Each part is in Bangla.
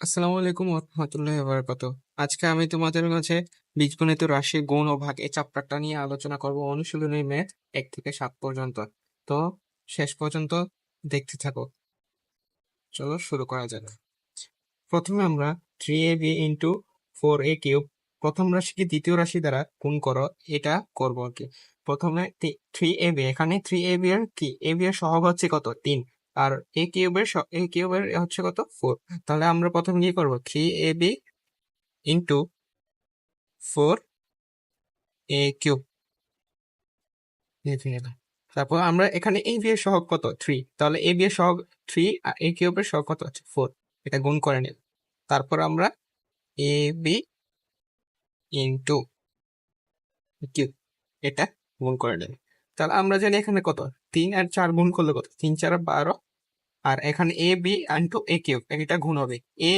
আসসালামু আলাইকুম রহমতুল্লাহ বারাকাত আজকে আমি তোমাদের কাছে বীজগণিত রাশি গুণ ও ভাগ এই চ্যাপ্টারটা নিয়ে আলোচনা করব অনুশীলনী ম্যাথ এক থেকে সাত পর্যন্ত। তো শেষ পর্যন্ত দেখতে থাকো। চলো শুরু করা যাক। প্রথমে আমরা three A B into four A cube প্রথম রাশিকে দ্বিতীয় রাশি দ্বারা গুণ করো, এটা করব আর কি। প্রথমে থ্রি এ বি এখানে থ্রি এ বি এর কি? এ বি এর সহগ হচ্ছে কত? তিন। আর এ কিউবের এ কিউবের হচ্ছে কত? ফোর। তাহলে আমরা প্রথমে কি করব? Three A B into four A cube. তারপর আমরা এখানে এ বি এর সহগ কত? থ্রি। তাহলে এ বি এর সহগ থ্রি আর এ কিউবের সহগ কত হচ্ছে ফোর। এটা গুণ করে নিল তারপর আমরা এ বি ইন্টু কিউব। এটা গুণ করে নেব তাহলে আমরা জানি এখানে কত? তিন আর চার গুণ করলে কত? তিন, চার বারো। আর এখানে A B into A cube এটা গুণ হবে। এ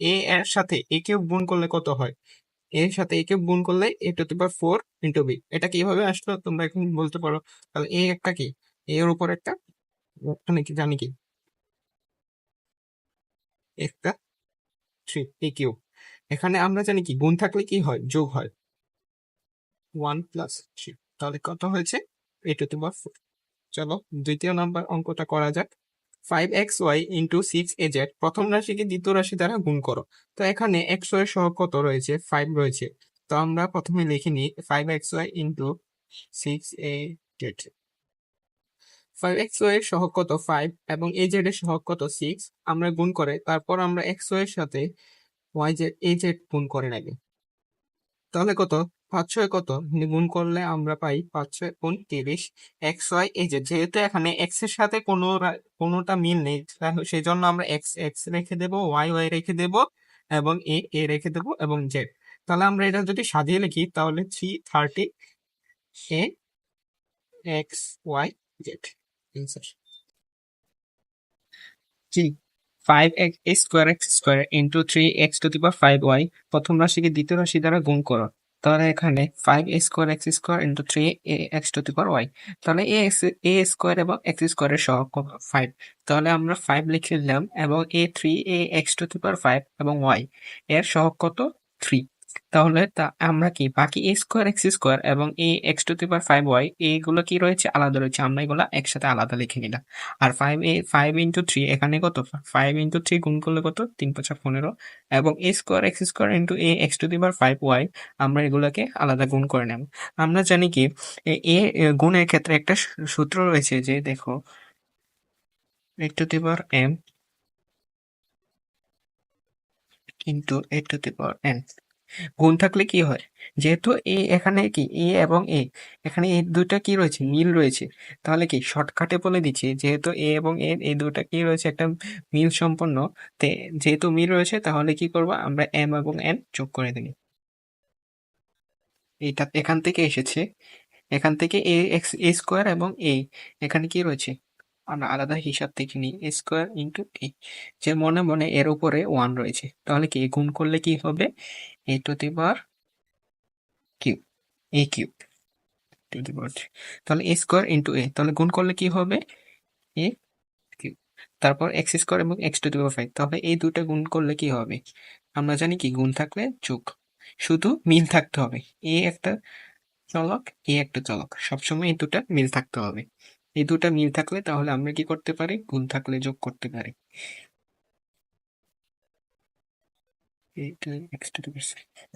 এ এর সাথে এ কিউব গুণ করলে কত হয়? এর সাথে এ কিউব গুণ করলে A to the power four into B এটা কীভাবে আসলো? তোমরা এখন বলতে পারো। তাহলে এ একটা কি? এর উপর একটা এখানে কি জানি কি? একটা থ্রি এ কিউব এখানে আমরা জানি কি? গুণ থাকলে কি হয়? যোগ হয়। ওয়ান প্লাস থ্রি তাহলে কত হয়েছে? এ টু দি পাওয়ার ফোর চলো, দ্বিতীয় নাম্বার অঙ্কটা করা যাক। Five X Y into six A Z প্রথম রাশিকে দ্বিতীয় রাশি দ্বারা গুণ করো। তো এখানে এক্স ওয়াই সহ কত রয়েছে? ফাইভ রয়েছে। তো আমরা প্রথমে লিখে নিই five x y into six a z five x y এর সহগ কত? ফাইভ এবং এ জেড এর সহগ কত? সিক্স আমরা গুণ করে, তারপর আমরা এক্স ওয়াই এর সাথে ওয়াই জেড এ জেড গুণ করে নেব। তাহলে কত? পাঁচ ছয় কত? মানে গুণ করলে আমরা পাই পাঁচ ছয় তিরিশ। এক্স ওয়াই এই যে যেহেতু এখানে এক্সের সাথে কোনো কোনোটা মিল নেই সেই জন্য আমরা এক্স এক্স রেখে দেবো ওয়াই ওয়াই রেখে দেব এবং এ এ রেখে দেব এবং জেড তাহলে আমরা এটা যদি সাজিয়ে লিখি, তাহলে three thirty a x y z g five x square square into three x to the power five y প্রথম রাশিকে দ্বিতীয় রাশি দ্বারা গুণ করো। তাহলে এখানে five a square x square into three a x to the power y তাহলে এ এক্স এ স্কোয়ার এবং এক্স স্কোয়ারের সহগ ফাইভ তাহলে আমরা ফাইভ লিখে নিলাম এবং a three a x to the power five এবং ওয়াই এর সহগ কত? থ্রি তাহলে তা আমরা কি? বাকি এ স্কোয়ার এক্স স্কোয়ার এবং a x to the five y এইগুলো কি রয়েছে? আলাদা রয়েছে। আমরা এগুলো একসাথে আলাদা লিখে নিলাম। আর five a five into three এখানে কত? ফাইভ ইন্টু থ্রি গুণ করলে কত? তিন পাঁচা পনেরো। এবং a square x square into a x to the five y আমরা এগুলোকে আলাদা গুণ করে নেব। আমরা জানি কি, এ গুণের ক্ষেত্রে একটা সূত্র রয়েছে যে দেখো a to the m into a to the n গুণ থাকলে কি হয়? যেহেতু এ এখানে কি? এ এবং এ। এখানে এ দুটা কি রয়েছে? মিল রয়েছে। তাহলে কি? শর্টকাটে বলে দিচ্ছি, যেহেতু এ এবং এ এই দুটা কি রয়েছে? একটা মিল সম্পন্ন। তে যেহেতু মিল রয়েছে, তাহলে কি করব? আমরা এম এবং এন যোগ করে দিই এটা এখান থেকে এসেছে। এখান থেকে এ এক্স, এ স্কোয়ার এবং এ। এখানে কি রয়েছে? আমরা আলাদা হিসাব থেকে নিই। এ স্কোয়ার ইন্টু এ যে মনে মনে এর উপরে ওয়ান রয়েছে। তাহলে কি গুণ করলে কি হবে? A to the power cube a cube to the power তাহলে এ স্কোয়ার ইন্টু এ তাহলে গুণ করলে কি হবে? এ কিউব তারপর এক্স স্কোয়ার এবং x to the power five তাহলে এই দুটা গুণ করলে কি হবে? আমরা জানি কি গুণ থাকলে যোগ। শুধু মিল থাকতে হবে। এ একটা চলক এ একটা চলক। সবসময় এই দুটা মিল থাকতে হবে। এই দুটা মিল থাকলে তাহলে আমরা কি করতে পারি? গুণ থাকলে যোগ করতে পারি।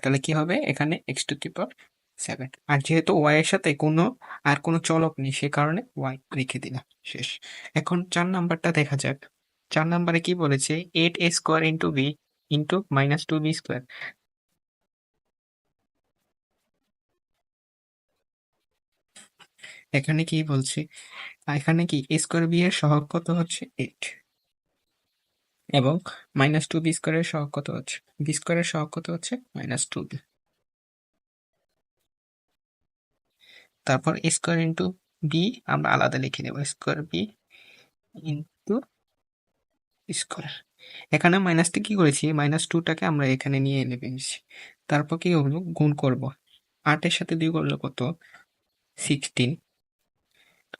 তাহলে কি হবে? এখানে x to the power seven আর যেহেতু ওয়াই এর সাথে কোনো, আর কোনো চলক নেই, সে কারণে ওয়াই রেখে দিলাম। শেষ। এখন চার নাম্বারটা দেখা যাক। চার নাম্বারে কি বলেছে? Eight a square into b into minus two b square এখানে কি বলছি? এখানে কি এ স্কোয়ার বি এর সহগ কত হচ্ছে? এইট এবং মাইনাস টু বি স্কোয়ারের সহগ কত হচ্ছে? বি স্কোয়ারের সহগ কত হচ্ছে? মাইনাস টু বি তারপর স্কোয়ার ইন্টু বি আমরা আলাদা লিখে নেব। স্কোয়ার বি ইন্টু স্কোয়ার এখানে মাইনাসটা কি করেছি? মাইনাস টুটাকে আমরা এখানে নিয়ে এনে পেয়েছি। তারপর কি হলো গুণ করব। আটের সাথে দুই করলে কত? সিক্সটিন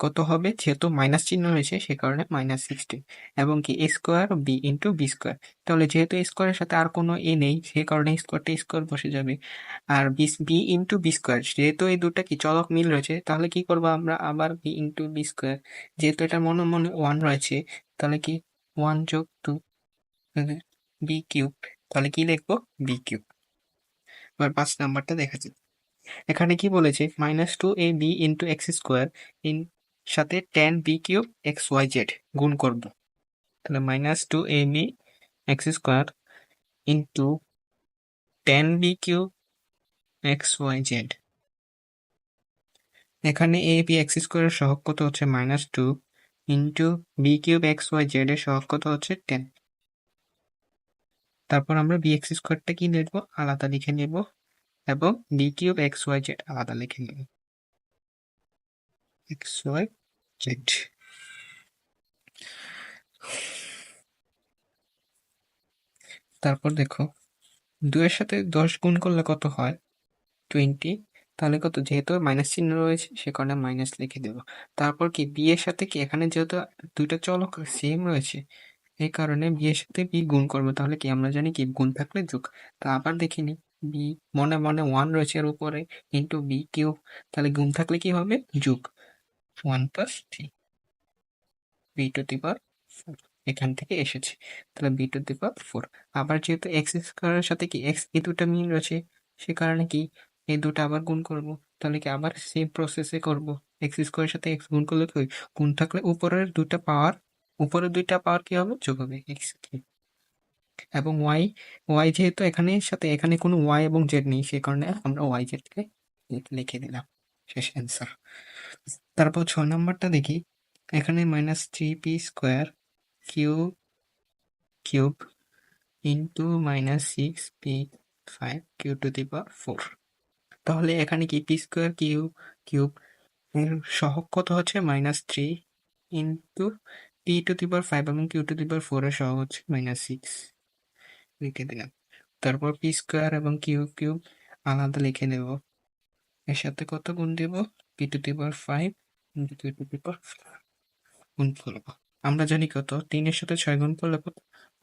কত হবে? যেহেতু মাইনাস চিহ্ন রয়েছে, সে কারণে মাইনাস সিক্সটিন এবং কি? A square b into b square তাহলে যেহেতু স্কোয়ারের সাথে আর কোনো এ নেই, সে কারণে স্কোয়ারটা স্কোয়ার বসে যাবে। আর b b into b square যেহেতু এই দুটা কি চলক মিল রয়েছে, তাহলে কি করব আমরা? আবার বি ইন্টু বি স্কোয়ার যেহেতু এটা মনে মনে ওয়ান রয়েছে, তাহলে কি? ওয়ান যোগ টু বি কিউব তাহলে কি লিখব? বি কিউব এবার পাঁচ নাম্বারটা দেখা যাচ্ছে এখানে কি বলেছে? Minus two a b into x square in সাথে ten b cube x y z গুণ করব। তাহলে minus two a b x square into ten b cube x y z এখানে এ বি এক্স স্কোয়ারের সহগ কত হচ্ছে? Minus two into b cube x y z এর সহগ কত হচ্ছে? টেন তারপর আমরা বি এক্স স্কোয়ারটা কি লিখব? আলাদা লিখে নেব এবং b cube x y z আলাদা লিখে নেব। এক্স ওয়াই জেড তারপর দেখো, দুইয়ের সাথে দশ গুণ করলে কত হয়? টোয়েন্টি। তাহলে কত? যেহেতু মাইনাস চিহ্ন রয়েছে, সে কারণে মাইনাস লিখে দেবো। তারপর কি, বি এর সাথে কি এখানে যেহেতু দুইটা চলক সেম রয়েছে, এই কারণে বি এর সাথে বি গুণ করব। তাহলে কি আমরা জানি কি? গুণ থাকলে যোগ। তা আবার দেখিনি বি মনে মনে ওয়ান রয়েছে এর উপরে ইন্টু বি কিউ তাহলে গুণ থাকলে কি হবে? যোগ। One plus three b to the power এখান থেকে এসেছে। তাহলে b to the power four আবার যেহেতু এক্স স্কোয়ারের সাথে কি এক্স এই দুটা মিল রয়েছে, সে কারণে কি এই দুটো আবার গুণ করব? তাহলে কি আবার সেম প্রসেসে করব? এক্স স্কোয়ারের সাথে এক্স গুণ করলে কি গুণ থাকলে উপরের দুইটা পাওয়ার উপরের দুইটা পাওয়ার কি হবে? যোগ হবে এক্স এবং ওয়াই ওয়াই যেহেতু এখানে সাথে, এখানে কোনো ওয়াই এবং জেড নেই, সে কারণে আমরা ওয়াই জেডকে লিখে দিলাম। শেষ অ্যান্সার তারপর ছ নম্বরটা দেখি। এখানে minus three p square q cube into minus six p five q to the power four তাহলে এখানে কি পি স্কোয়ার কিউ কিউব এর সহগ কত হচ্ছে? Minus three into p to the power five এবং q to the power four এর সহগ হচ্ছে মাইনাস সিক্স লিখে দিলাম। তারপর পি স্কোয়ার এবং কিউ কিউব আলাদা লিখে নেব। এর সাথে কত গুণ দেব? P to the power five into q to the power আমরা জানি কত? তিনের সাথে ছয় গুণ করলে কত?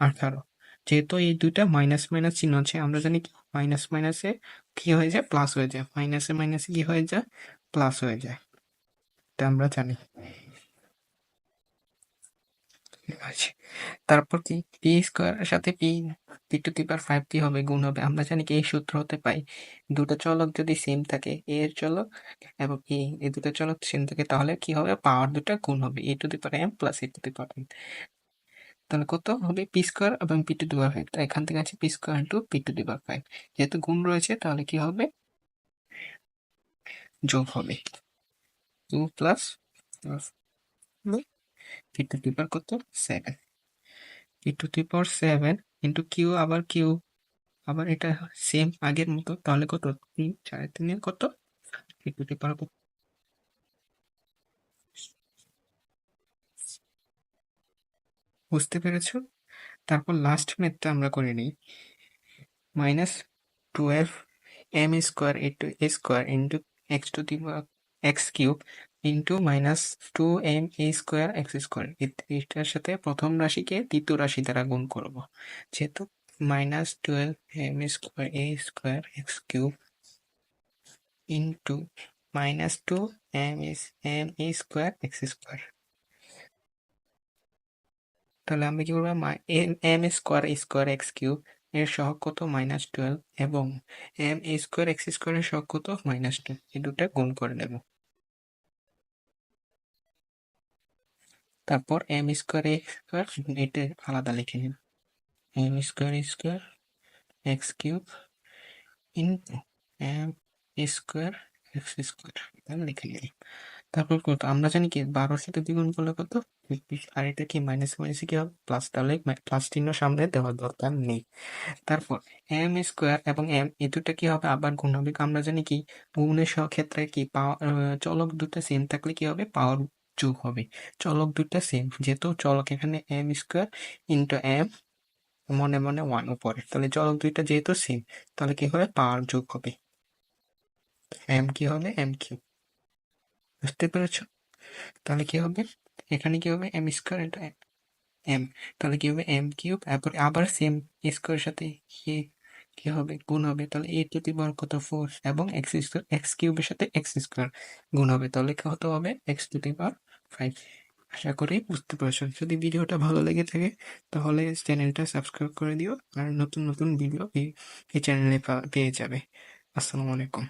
আঠারো। যেহেতু এই দুইটা মাইনাস মাইনাস চিহ্ন আছে, আমরা জানি কি? মাইনাস মাইনাসে কি হয়ে যায়? প্লাস হয়ে যায়। মাইনাসে মাইনাসে কি হয়ে যায়? প্লাস হয়ে যায়। এটা আমরা জানি। তারপর কি? পি স্কোয়ারের সাথে p p to the power five কি হবে? গুণ হবে। আমরা জানি কি এই সূত্র হতে পাই। দুটো চলক যদি সেম থাকে এ এর চলক এবং এ এই দুটো চলক সেম থাকে, তাহলে কি হবে? পাওয়ার দুটো গুণ হবে। A to the power m plus a to the power m তাহলে কত হবে? পি স্কোয়ার এবং p to the power five তাই এখান থেকে আছে p square into p to the power five যেহেতু গুণ রয়েছে, তাহলে কি হবে? যোগ হবে। Two plus p to the power কত? Seven p to the power seven into q আবার কিউ আবার এটা সেম আগের মতো, তাহলে কত? তিন, চার তিনের কত? পি টু দি পাওয়ার কত বুঝতে পেরেছ? তারপর লাস্ট মেথটা আমরা করে নিই। Minus twelve m square a to a square into x to the x cube into minus two m a square x square এটার সাথে প্রথম রাশিকে তৃতীয় রাশি দ্বারা গুণ করব। যেহেতু minus twelve m square a square x cube into minus two m s m a square x square তাহলে আমরা কি করব? M square square x cube এর সহগ কত? মাইনাস টুয়েলভ এবং এম এ স্কোয়ার এক্স স্কোয়ারের সহগ কত? মাইনাস টু এই দুটা গুণ করে নেব। তারপর এম স্কোয়ার এক্স স্কোয়ার এটা আলাদা লিখে নিন। M square square x cube into m square x square তাহলে লিখে নিলাম তারপর কত? আমরা জানি কি, বারোর সাথে দ্বিগুণ করলে কত? আর এটা কি মাইনাস মাইনাসে কি হবে? প্লাস তাহলে প্লাস চিহ্ন সামনে দেওয়ার দরকার নেই। তারপর এম স্কোয়ার এবং এম এই দুটো কি হবে? আবার গুণ হবে। আমরা জানি কি, গুণের ক্ষেত্রে কি পাওয়ার চলক দুটো সেম থাকলে কি হবে? পাওয়ার যোগ হবে। চলক দুটো সেম যেহেতু চলক এখানে এম স্কোয়ার ইন্টু এম মনে মনে ওয়ান উপরে। তাহলে চলক দুইটা যেহেতু সেম তাহলে কি হবে? পাওয়ার যোগ হবে। এম কি হবে? এম কিউ বুঝতে পেরেছ? তাহলে কি হবে? এখানে কি হবে? এম স্কোয়ার এটা এম তাহলে কি হবে? এম কিউব তারপরে আবার সেম স্কোয়ারের সাথে এ কি হবে? গুণ হবে। তাহলে এ টু দি পাওয়ার কত? ফোর এবং এক্স স্কোয়ার এক্স কিউবের সাথে এক্স স্কোয়ার গুণ হবে। তাহলে কত হবে? X to the power five আশা করি বুঝতে পারছ। যদি ভিডিওটা ভালো লেগে থাকে, তাহলে চ্যানেলটা সাবস্ক্রাইব করে দিও। আর নতুন নতুন ভিডিও এই চ্যানেলে পেয়ে যাবে। আসসালামু আলাইকুম।